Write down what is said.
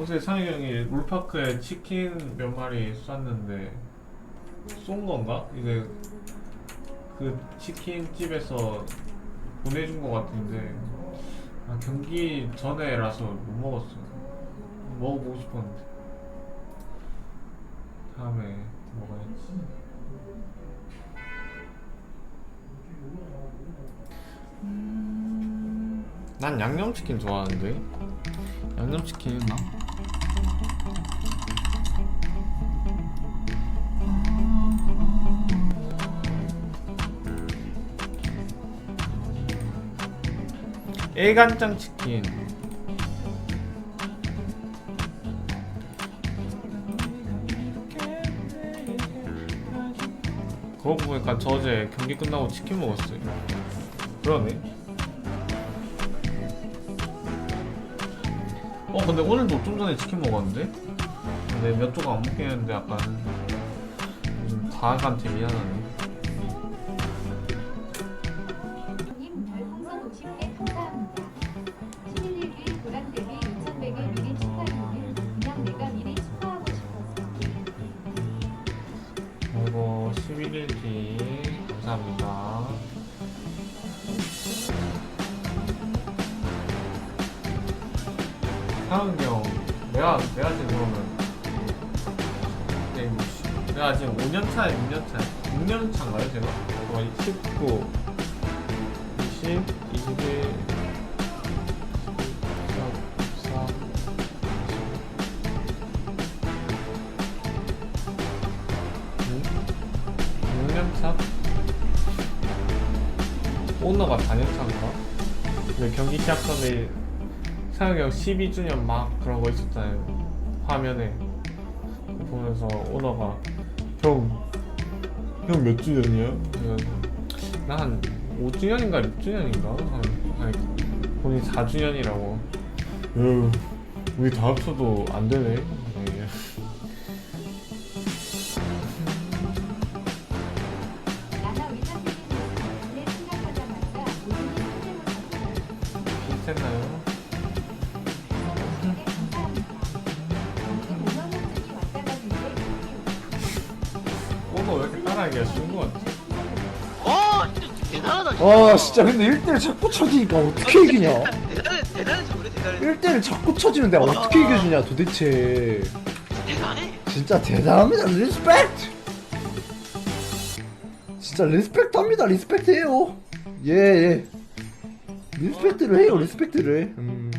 어제 상희 형이 롤파크에 치킨 몇 마리 쐈는데 쏜 건가? 이제 그 치킨 집에서 보내준 거 같은데 아, 경기 전에라서 못 먹었어. 먹어보고 싶었는데 다음에 먹어야지. 난 양념치킨 좋아하는데 양념치킨 있나? 일간장 치킨. 그거 보니까 저 어제 경기 끝나고 치킨 먹었어요. 그러네 어 근데 오늘도 좀 전에 치킨 먹었는데 근데 몇 조각 안 먹긴 했는데 약간 좀 과한테 미안하네 님 별풍선 50개 감사합니다. 11일길 보람대비 6,100을 미리 축하드리는 그냥 내가 미리 축하하고 싶어서. 아이고 11일기 감사합니다 하은이 형 내가 내가 지금 그러면 네, 뭐, 씨, 내가 지금 5년 차에 6년 차 6년 차인가요 제가? 거의 19 20 21 14 6년 차? 오너가 4년 차인가? 근데 경기 시작 전에 상혁이 형 12주년 막 그런 거 있었잖아요. 화면에 보면서 오너가 형, 형 몇 주년이야? 나한 5주년인가 6주년인가? 아니, 본인 4주년이라고. 야, 우리 다 합쳐도 안 되네. 선생을 비슷했나요? 왜 이렇게 따라하기가 쉬운 거 같지? 어 진짜 대단하다 진짜. 아 진짜 근데 1대1 자꾸 쳐지니까 어떻게 이기냐? 대단해 대단해서 그래 대단해. 1대1 자꾸 쳐지는데 어떻게 이겨주냐 도대체. 대단해. 진짜 대단합니다. 리스펙트! 진짜 리스펙트 합니다. 리스펙트 해요. 예예. 리스펙트를 해요. 리스펙트를. 음.